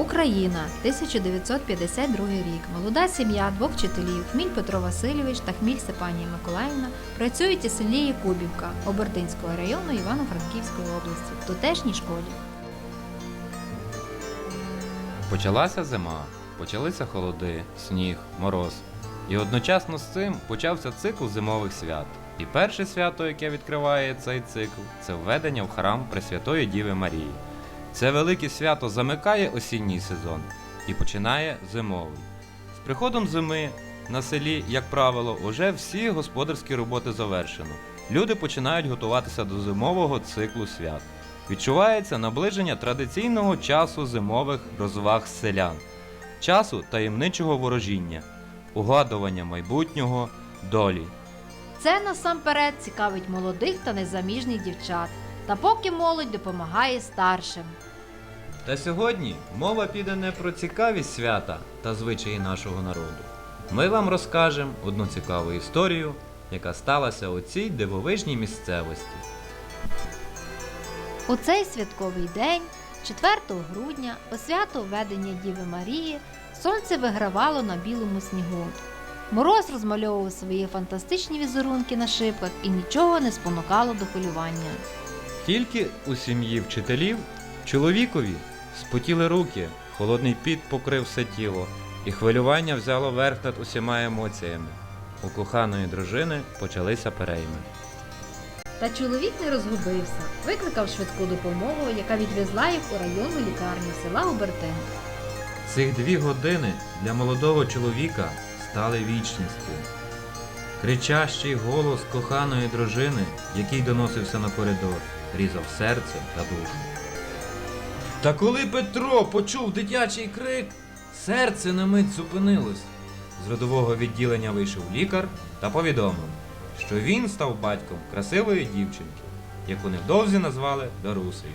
Україна, 1952 рік. Молода сім'я двох вчителів Хміль Петро Васильович та Хміль Степанія Миколаївна працюють у селі Якубівка Обертинського району Івано-Франківської області в тутешній школі. Почалася зима, почалися холоди, сніг, мороз. І одночасно з цим почався цикл зимових свят. І перше свято, яке відкриває цей цикл, це введення в храм Пресвятої Діви Марії. Це велике свято замикає осінній сезон і починає зимовий. З приходом зими на селі, як правило, уже всі господарські роботи завершено. Люди починають готуватися до зимового циклу свят. Відчувається наближення традиційного часу зимових розваг селян, часу таємничого ворожіння, угадування майбутнього, долі. Це насамперед цікавить молодих та незаміжніх дівчат. Та поки молодь допомагає старшим. Та сьогодні мова піде не про цікавість свята та звичаї нашого народу. Ми вам розкажемо одну цікаву історію, яка сталася у цій дивовижній місцевості. У цей святковий день, 4 грудня, у свято введення Діви Марії, сонце вигравало на білому снігу. Мороз розмальовував свої фантастичні візерунки на шибках і нічого не спонукало до хвилювання. Тільки у сім'ї вчителів чоловікові спотіли руки, холодний піт покрив все тіло, і хвилювання взяло верх над усіма емоціями. У коханої дружини почалися перейми. Та чоловік не розгубився, викликав швидку допомогу, яка відвезла їх у районну лікарню села Обертин. Цих дві години для молодого чоловіка стали вічністю. Кричащий голос коханої дружини, який доносився на коридор, різав серце та душу. Та коли Петро почув дитячий крик, серце на мить зупинилось. З родового відділення вийшов лікар та повідомив, що він став батьком красивої дівчинки, яку невдовзі назвали Дарусею.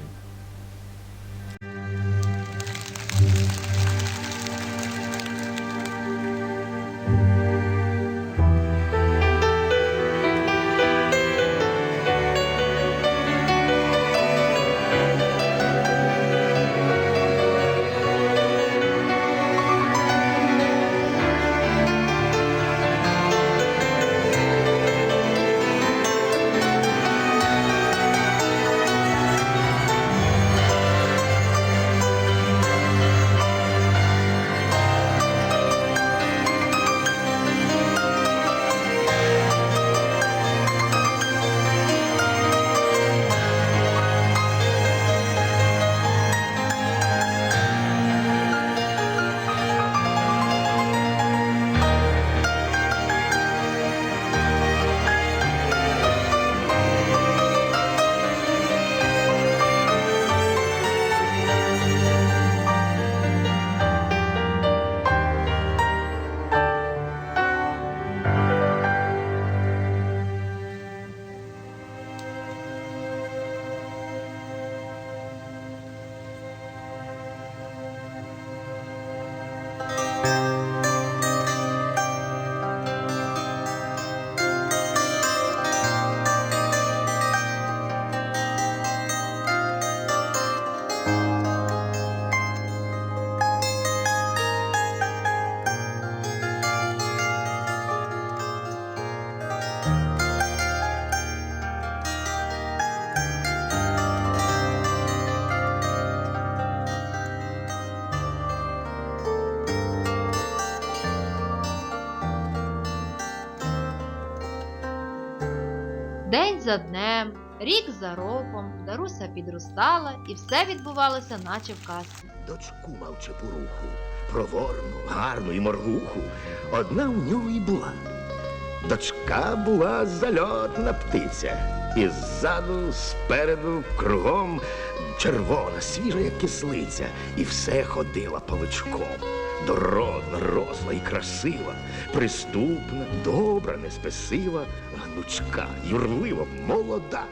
День за днем, рік за роком, Даруся підростала і все відбувалося, наче в казці. Дочку мав чепуруху, проворну, гарну і моргуху. Одна у нього і була. Дочка була зальотна птиця. І ззаду, спереду, кругом червона, свіжа, як кислиця, і все ходила паличком. Дородна, росла і красива, приступна, добра, неспесива, гнучка, юрлива, молода.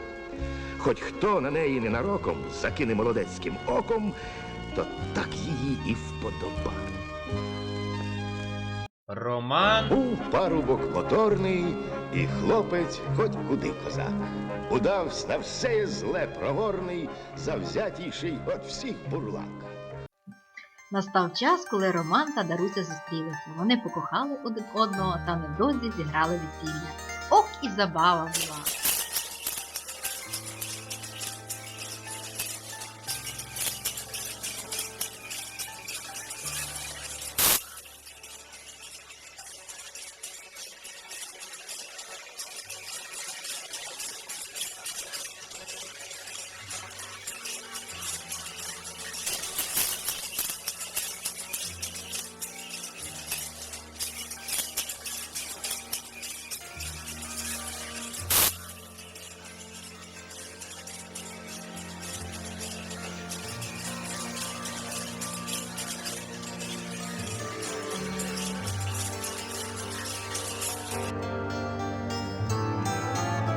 Хоч хто на неї ненароком закине молодецьким оком, то так її і вподоба. Роман Був парубок моторний, і хлопець хоч куди козак. Удавсь на все зле проворний, завзятійший от всіх бурлак. Настав час, коли Роман та Даруся зустрілися. Вони покохали один одного та невдовзі зіграли весілля. Ох, і забава була!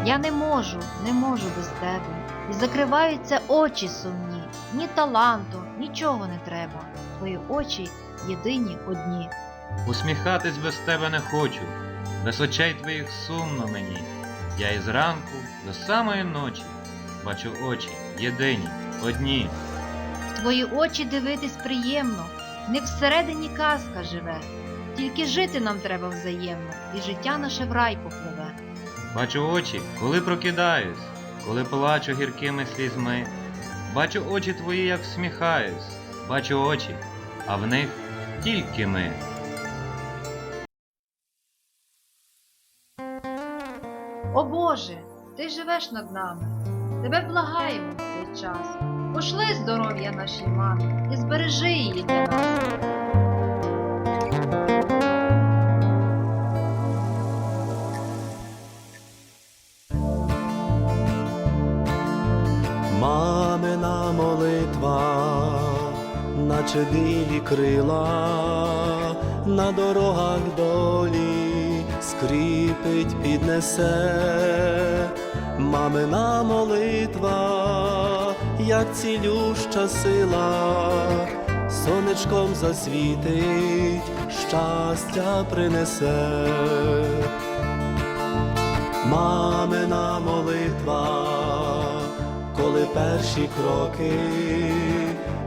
Я не можу, не можу без тебе. І закриваються очі сумні. Ні таланту, нічого не треба. Твої очі єдині одні. Усміхатись без тебе не хочу, без очей твоїх сумно мені. Я із ранку до самої ночі бачу очі єдині, одні. В твої очі дивитись приємно, не всередині казка живе. Тільки жити нам треба взаємно, і життя наше в рай попливе. Бачу очі, коли прокидаюсь, коли плачу гіркими слізьми. Бачу очі твої, як всміхаюсь, бачу очі, а в них тільки ми. О Боже, ти живеш над нами, тебе благаємо в цей час. Пошли здоров'я нашій мамі і збережи її для нас. Крила, на дорогах долі скріпить, піднесе, мамина молитва, як цілюща сила, сонечком засвітить, щастя принесе. Мамина молитва, коли перші кроки,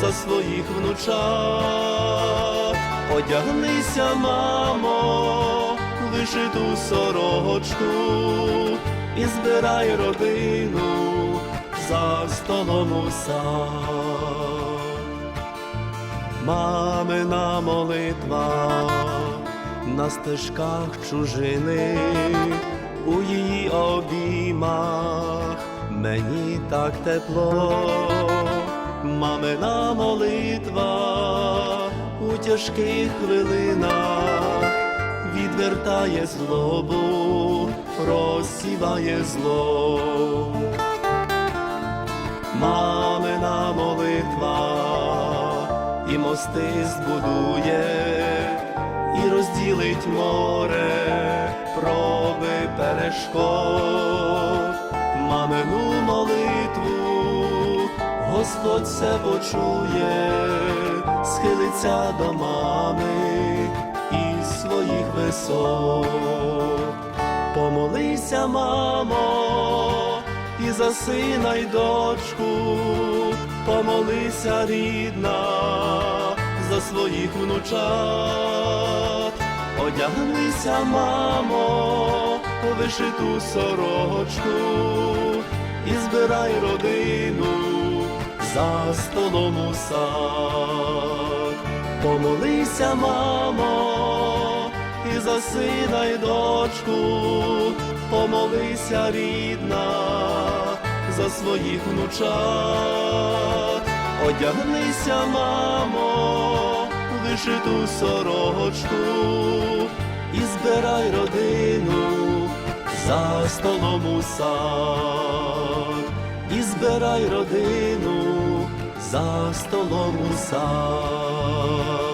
за своїх внучат, одягнися, мамо, в вишиту сорочку і збирай родину за столом у. Мамина молитва на стежках чужини, у її обіймах. Мені так тепло, мамина молитва у тяжких хвилинах відвертає злобу, розсіває зло. Мамина молитва і мости збудує, і розділить море, проби перешкод, Господь все почує, схилиться до мами із своїх висот. Помолися, мамо, і за сина й дочку, помолися, рідна, за своїх внучат, одягнися, мамо, вишиту сорочку і збирай родину за столом у сад. Помолися, мамо, і за сина й дочку, помолися, рідна, за своїх внучат, одягнися, мамо, в вишиту сорочку і збирай родину за столом у сад, і збирай родину за столом у сад.